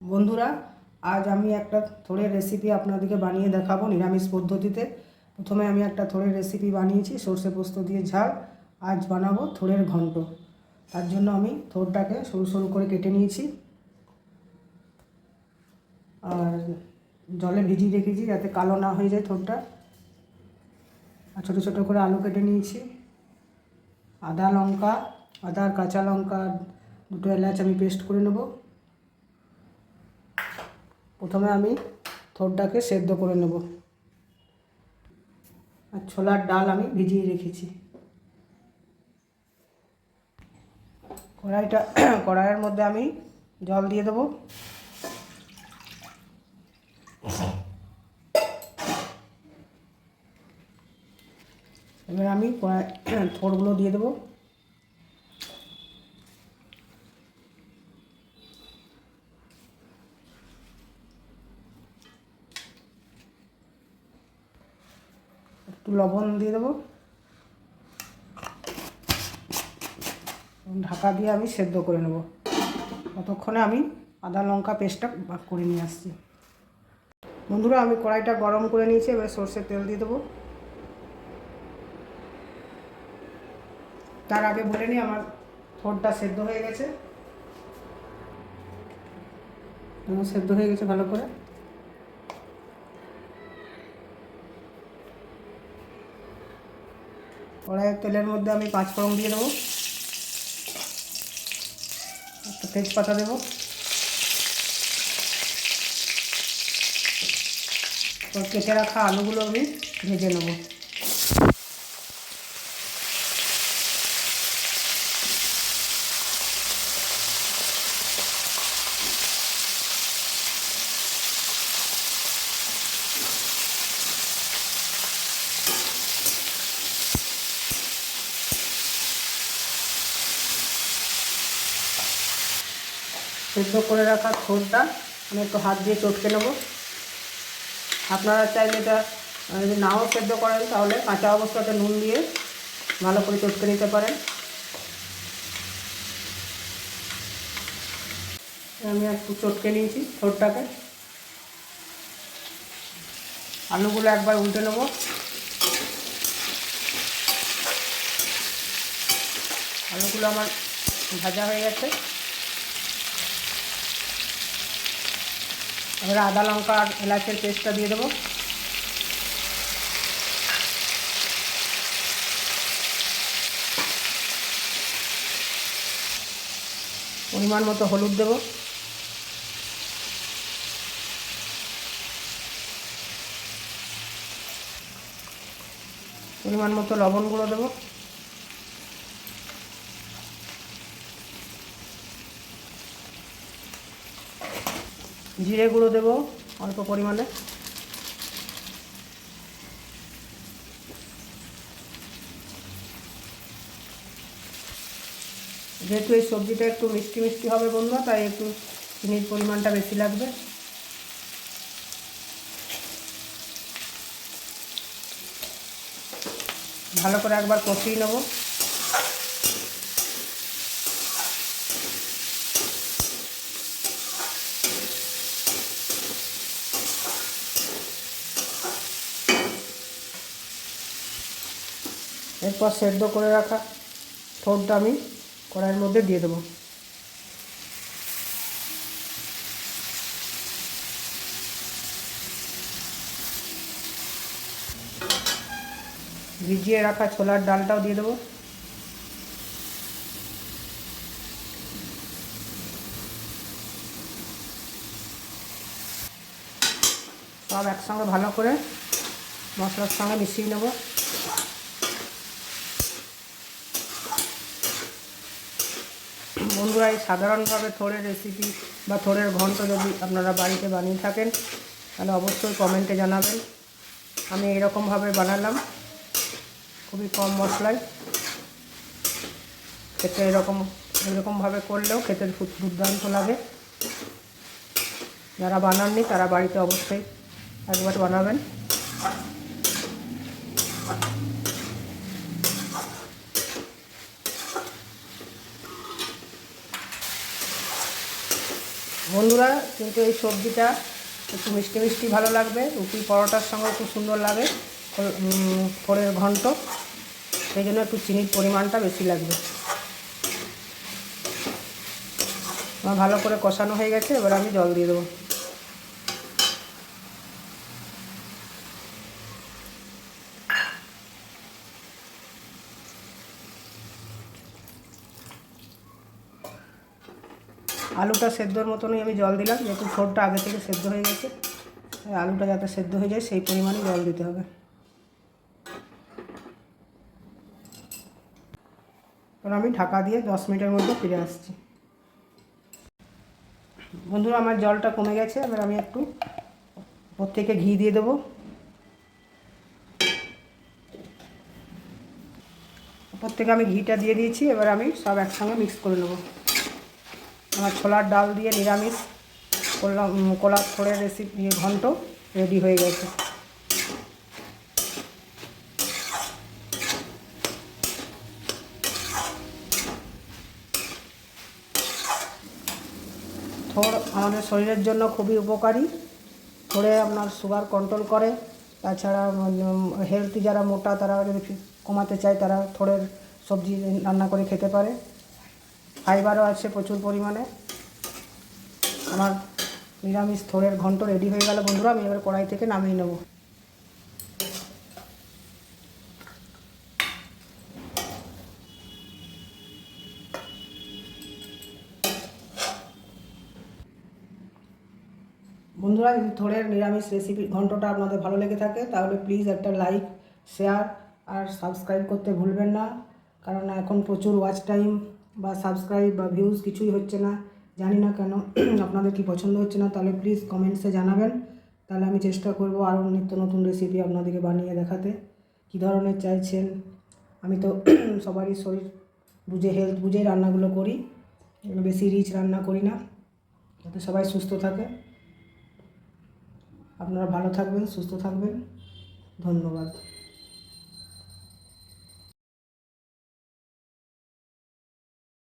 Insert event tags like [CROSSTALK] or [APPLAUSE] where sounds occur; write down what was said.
বন্ধুরা, আজ আমি একটা থোড়ের রেসিপি আপনাদেরকে বানিয়ে দেখাবো নিরামিষ পদ্ধতিতে। প্রথমে আমি একটা থোড়ের রেসিপি বানিয়েছি, সর্ষে পোস্ত দিয়ে ঝাল। আজ বানাবো থোড়ের ঘন্ট। তার জন্য আমি থোড়টাকে সরু সরু করে কেটে নিয়েছি। আর জলে ভিজিয়ে রেখেছি যাতে কালো না হয়ে যায় থোড়টা। আর ছোটো ছোটো করে আলু কেটে নিয়েছি। আদা লঙ্কা, আদা কাঁচা লঙ্কা, দুটো এলাচ আমি পেস্ট করে নেব। প্রথমে আমি থোড়টাকে সেদ্ধ করে নেব। আর ছোলার ডাল আমি ভিজিয়ে রেখেছি। কড়াইটা, [CLEARS THROAT] কড়াইয়ের মধ্যে আমি জল দিয়ে দেবো। এবার আমি কড়াই [CLEARS THROAT] থোড়গুলো দিয়ে দেবো একটু লবণ দিয়ে দেবো। ঢাকা দিয়ে আমি সেদ্ধ করে নেব। ততক্ষণে আমি আদা লঙ্কা পেস্টটা করে নিয়ে আসছি। বন্ধুরা, আমি কড়াইটা গরম করে নিয়েছি, এবার সর্ষের তেল দিয়ে দেবো। তার আগে বলে নিই, আমার থোড়টা সেদ্ধ হয়ে গেছে। সেদ্ধ হয়ে গেছে ভালো করে। কড়াইয়ের তেলের মধ্যে আমি পাঁচ ফোড়ন দিয়ে দেবো। একটা তেজপাতা দেবো। কেটে রাখা আলুগুলো আমি ভেজে নেব। সেদ্ধ করে রাখা থোড়টা আমি একটু হাত দিয়ে চটকে নেব। আপনারা চাইলে এটা যদি নাও সেদ্ধ করেন তাহলে কাঁচা অবস্থাতে নুন দিয়ে ভালো করে চটকে নিতে পারেন। আমি একটু চটকে নিয়েছি থোড়টাকে আলুগুলো একবার উল্টে নেব। আলুগুলো আমার ভাজা হয়ে গেছে। এবার আদা লঙ্কা আর এলাচের পেস্টটা দিয়ে দেবো। পরিমাণ মতো হলুদ দেবো। পরিমাণ মতো লবণ গুঁড়ো দেবো। জিরে গুঁড়ো দেবো অল্প পরিমাণে। যেহেতু এই সবজিটা একটু মিষ্টি মিষ্টি হবে বন্ধুরা, তাই একটু চিনির পরিমাণটা বেশি লাগবে। ভালো করে একবার কষিয়ে নেব। এরপর সেদ্ধ করে রাখা ঠোঁটটা আমি কড়াইয়ের মধ্যে দিয়ে দেবো। ভিজিয়ে রাখা ছোলার ডালটাও দিয়ে দেবো। সব একসঙ্গে ভালো করে মশলার সঙ্গে মিশিয়ে নেব। বন্ধুরা এই সাধারণভাবে থোড়ের রেসিপি বা থোড়ের ঘন্ট যদি আপনারা বাড়িতে বানিয়ে থাকেন, তাহলে অবশ্যই কমেন্টে জানাবেন। আমি এরকমভাবে বানালাম, খুবই কম মশলায়। খেতে এরকম, এরকমভাবে করলেও খেতে দুর্দান্ত লাগে। যারা বানাননি, তারা বাড়িতে অবশ্যই একবার বানাবেন। বন্ধুরা, কিন্তু এই সবজিটা একটু মিষ্টি মিষ্টি ভালো লাগবে। রুটি পরোটার সঙ্গে খুব সুন্দর লাগে ফোরের ঘন্ট। সেই জন্য একটু চিনির পরিমাণটা বেশি লাগবে। ভালো করে কষানো হয়ে গেছে, এবার আমি জল দিয়ে দেবো। আলুটা সেদ্ধর মতনই আমি জল দিলাম, যেহেতু ছোটটা আগে থেকে সেদ্ধ হয়ে গেছে আলুটা যাতে সেদ্ধ হয়ে যায় সেই পরিমাণে জল দিতে হবে। এবার আমি ঢাকা দিয়ে দশ মিনিটের মধ্যে ফিরে আসছি। বন্ধুরা, আমার জলটা কমে গেছে, এবার আমি একটু ওর থেকে ঘি দিয়ে দেবো। ওপর থেকে আমি ঘিটা দিয়ে দিয়েছি, এবার আমি সব একসঙ্গে মিক্স করে নেব। আমার ছোলার ডাল দিয়ে নিরামিষ করলাম কলা ফোড়ের রেসিপি ঘন্ট রেডি হয়ে গেছে। থোড় আমাদের শরীরের জন্য খুবই উপকারী। থোড়ে আপনার সুগার কন্ট্রোল করে। তাছাড়া হেলথি যারা মোটা তারা যদি কমাতে চায় তারা থোড়ের সবজি রান্না করে খেতে পারে। ফাইবারও আছে প্রচুর পরিমাণে। আমার নিরামিষ থোড়ের ঘন্ট রেডি হয়ে গেল বন্ধুরা, আমি এবার কড়াই থেকে নামিয়ে নেব। বন্ধুরা যদি থোড়ের নিরামিষ রেসিপি ঘন্টটা আপনাদের ভালো লেগে থাকে, তাহলে প্লিজ একটা লাইক শেয়ার আর সাবস্ক্রাইব করতে ভুলবেন না, কারণ এখন প্রচুর ওয়াচ টাইম বা সাবস্ক্রাইব বা ভিউজ কিছুই হচ্ছে না, জানি না কেন, [CLEARS THROAT] আপনাদের কি পছন্দ হচ্ছে না, তাহলে প্লিজ কমেন্টসে জানাবেন। তাহলে আমি চেষ্টা করব আরও নিত্য নতুন রেসিপি আপনাদেরকে বানিয়ে দেখাতে। কী ধরনের চাইছেন? আমি তো [CLEARS THROAT] সবারই শরীর বুঝে হেলথ বুঝেই রান্নাগুলো করি। বেশি রিচ রান্না করি না। যাতে সবাই সুস্থ থাকে। আপনারা ভালো থাকবেন, সুস্থ থাকবেন। ধন্যবাদ।